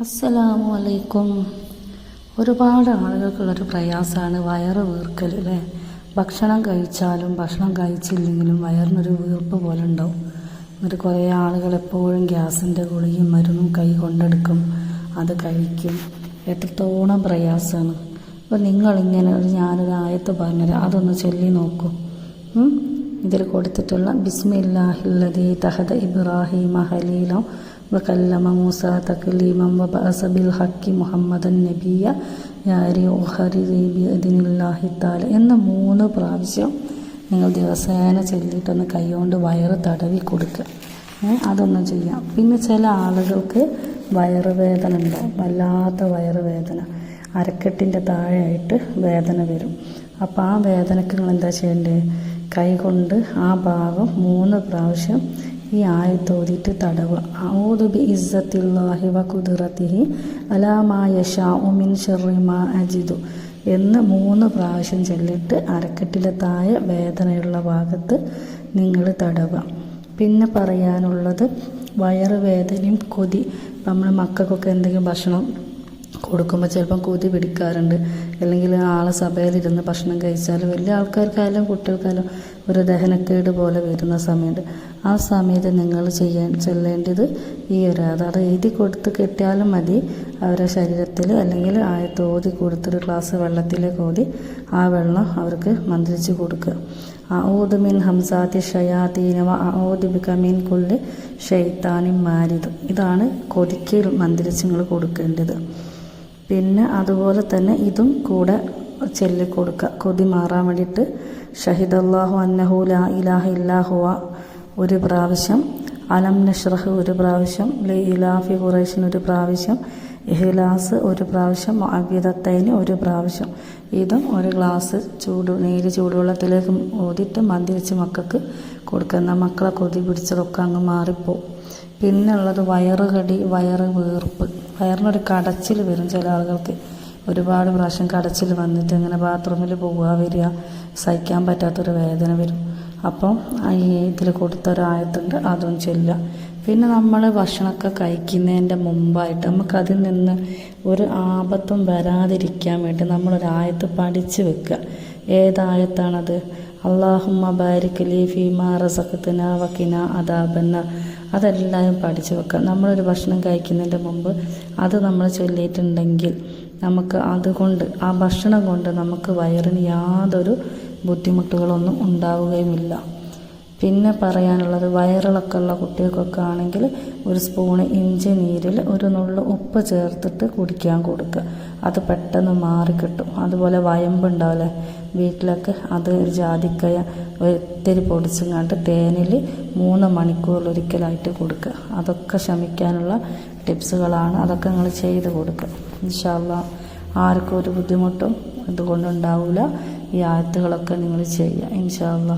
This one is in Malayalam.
അസ്സലാമു അലൈക്കും ഒരുപാട് ആളുകൾക്കുള്ളൊരു പ്രയാസമാണ് വയറ് വീർക്കൽ അല്ലേ? ഭക്ഷണം കഴിച്ചാലും ഭക്ഷണം കഴിച്ചില്ലെങ്കിലും വയറിനൊരു വീർപ്പ് പോലെ ഉണ്ടാവും. എന്നിട്ട് കുറേ ആളുകൾ എപ്പോഴും ഗ്യാസിന്റെ ഗുളിയും മരുന്നും കൈ കൊണ്ടെടുക്കും അത് കഴിക്കും. എത്രത്തോളം പ്രയാസമാണ് അപ്പോൾ നിങ്ങളിങ്ങനെ ഒരു ഞാനൊരു ആയത്ത് പറഞ്ഞുതരാം. അതൊന്ന് ചൊല്ലി നോക്കൂ? ഇതിൽ കൊടുത്തിട്ടുള്ള ബിസ്മില്ലാഹില്ലതി തഹദ ഇബ്രാഹിം ഹലീലം വകല്ലമ മൂസ تكليما വബഅസ ബിൽ محمد النبي നബിയ യാരി ഉഹരി ബിഅദിനില്ലാഹി തആല എന്ന മൂന്ന് പ്രാവശ്യം നിങ്ങൾ ദിവസേന ചൊല്ലിയിട്ടൊന്ന് കൈകൊണ്ട് വയറ് തടവി കൊടുക്കുക. അതൊന്നും ചെയ്യാം. പിന്നെ ചില ആളുകൾക്ക് വയറുവേദന ഉണ്ടാവും വല്ലാത്ത വയറുവേദന അരക്കെട്ടിന്റെ താഴെയായിട്ട് വേദന വരും. അപ്പോൾ ആ വേദനക്ക് നിങ്ങൾ എന്താ ചെയ്യേണ്ടത് കൈകൊണ്ട് ആ ഭാഗം മൂന്ന് പ്രാവശ്യം ഈ ആയത്തോതിയിട്ട് തടവുക ഔദു ബി ഇസ്സത്തില്ലാഹി വ കുതിറത്തിഹി അലാ മാ യശാഉ മിൻ ശർറി മാ അജിദു എന്ന് മൂന്ന് പ്രാവശ്യം ചൊല്ലിട്ട് അരക്കെട്ടിലെ താഴെ വേദനയുള്ള ഭാഗത്ത് നിങ്ങൾ തടവുക പിന്നെ പറയാനുള്ളത് വയറ് വേദനയും കൊതി. നമ്മൾ മക്കൾക്കൊക്കെ എന്തെങ്കിലും ഭക്ഷണം കൊടുക്കുമ്പോൾ ചിലപ്പം കൊതി പിടിക്കാറുണ്ട്. അല്ലെങ്കിൽ ആളെ സഭയിലിരുന്ന് ഭക്ഷണം കഴിച്ചാൽ വലിയ ആൾക്കാർക്കായാലും കുട്ടികൾക്കായാലും ഒരു ദഹനക്കേട് പോലെ വരുന്ന സമയമുണ്ട്. ആ സമയത്ത് നിങ്ങൾ ചെയ്യാൻ ചെല്ലേണ്ടത് ഈ ഒരു അത് എഴുതി കൊടുത്ത് കിട്ടിയാലും മതി. അവരുടെ ശരീരത്തിൽ അല്ലെങ്കിൽ ആയത്ത് ഓതി കൊടുത്തൊരു ഗ്ലാസ് വെള്ളത്തിലേക്ക് ഓതി ആ വെള്ളം അവർക്ക് മന്ത്രിച്ച് കൊടുക്കുക. ഔദ് മിൻ ഹംസാതി ഷയാതീനവ ആ ബിക മിൻ കൊള്ളി ഷെയ്ത്താനും മാരിതും ഇതാണ് കൊതിക്ക് മന്ത്രിച്ച് നിങ്ങൾ കൊടുക്കേണ്ടത്. പിന്നെ അതുപോലെ തന്നെ ഇതും കൂടെ ചൊല്ലി കൊടുക്കുക. കൊതി മാറാൻ വേണ്ടിയിട്ട് ഷഹിദ് അള്ളാഹു അന്നഹു ലാ ഇലാഹ ഇല്ലാഹുവ ഒരു പ്രാവശ്യം അലം നഷ്റഹ് ഒരു പ്രാവശ്യം ലി ഇലാഫി ഖുറൈഷിന് ഒരു പ്രാവശ്യം ഇഹ്ലാസ് ഒരു പ്രാവശ്യം അബിദത്തൈന് ഒരു പ്രാവശ്യം. ഇതും ഒരു ഗ്ലാസ് ചൂട് നീര് ചൂടുവെള്ളത്തിലേക്ക് ഊതിയിട്ട് മന്തിരിച്ച് മക്കൾക്ക് കൊടുക്കുന്ന മക്കളെ കൊതി പിടിച്ചതൊക്കെ അങ്ങ് മാറിപ്പോവും. പിന്നെ ഉള്ളത് വയറുകടി വയറ് വീർപ്പ്. വയറിനൊരു കടച്ചിൽ വരും ചില ആളുകൾക്ക്. ഒരുപാട് പ്രാവശ്യം കടച്ചിൽ വന്നിട്ട് ഇങ്ങനെ ബാത്റൂമിൽ പോവുക വരിക സഹിക്കാൻ പറ്റാത്തൊരു വേദന വരും. അപ്പം ഈ ഇതിൽ കൊടുത്തൊരായത്തുണ്ട് അതും ചെല്ലുക. പിന്നെ നമ്മൾ ഭക്ഷണമൊക്കെ കഴിക്കുന്നതിന്റെ മുമ്പായിട്ട് നമുക്കതിൽ നിന്ന് ഒരു ആപത്തും വരാതിരിക്കാൻ വേണ്ടി നമ്മളൊരായത്ത് പഠിച്ച് വെക്കുക. ഏതായത്താണത്? അള്ളാഹുമ്മ ബാരിക് ലീ ഫീമാ റസഖത്തിന വക്കിന അദാബന്ന അതെല്ലാവരും പഠിച്ചു വെക്കുക നമ്മളൊരു ഭക്ഷണം കഴിക്കുന്നതിന്റെ മുമ്പ് അത് നമ്മൾ ചൊല്ലിയിട്ടുണ്ടെങ്കിൽ നമുക്ക് അതുകൊണ്ട് ആ ഭക്ഷണം കൊണ്ട് നമുക്ക് വയറിന് യാതൊരു ബുദ്ധിമുട്ടുകളൊന്നും ഉണ്ടാവുകയുമില്ല. പിന്നെ പറയാനുള്ളത് വയറിളക്കം ഉള്ള കുട്ടികൾക്കൊക്കെ ആണെങ്കിൽ ഒരു സ്പൂണ് ഇഞ്ചി നീരിൽ ഒരു നുള്ളു ഉപ്പ് ചേർത്തിട്ട് കുടിക്കാൻ കൊടുക്കുക. അത് പെട്ടെന്ന് മാറിക്കിട്ടും. അതുപോലെ വയമ്പുണ്ടാവില്ലേ? വീട്ടിലൊക്കെ അത് ഒരു ജാതിക്കയ ഒത്തിരി പൊടിച്ചങ്ങാണ്ട് തേനിൽ മൂന്ന് മണിക്കൂർ ഒരിക്കലായിട്ട് കൊടുക്കുക. അതൊക്കെ ശമിക്കാനുള്ള ടിപ്സുകളാണ്. അതൊക്കെ നിങ്ങൾ ചെയ്ത് കൊടുക്കുക. ഇൻഷാല്ല ആർക്കും ഒരു ബുദ്ധിമുട്ടും ഇതുകൊണ്ടുണ്ടാവില്ല ഈ ആയത്തുകളൊക്കെ നിങ്ങൾ ചെയ്യുക. ഇൻഷാല്ല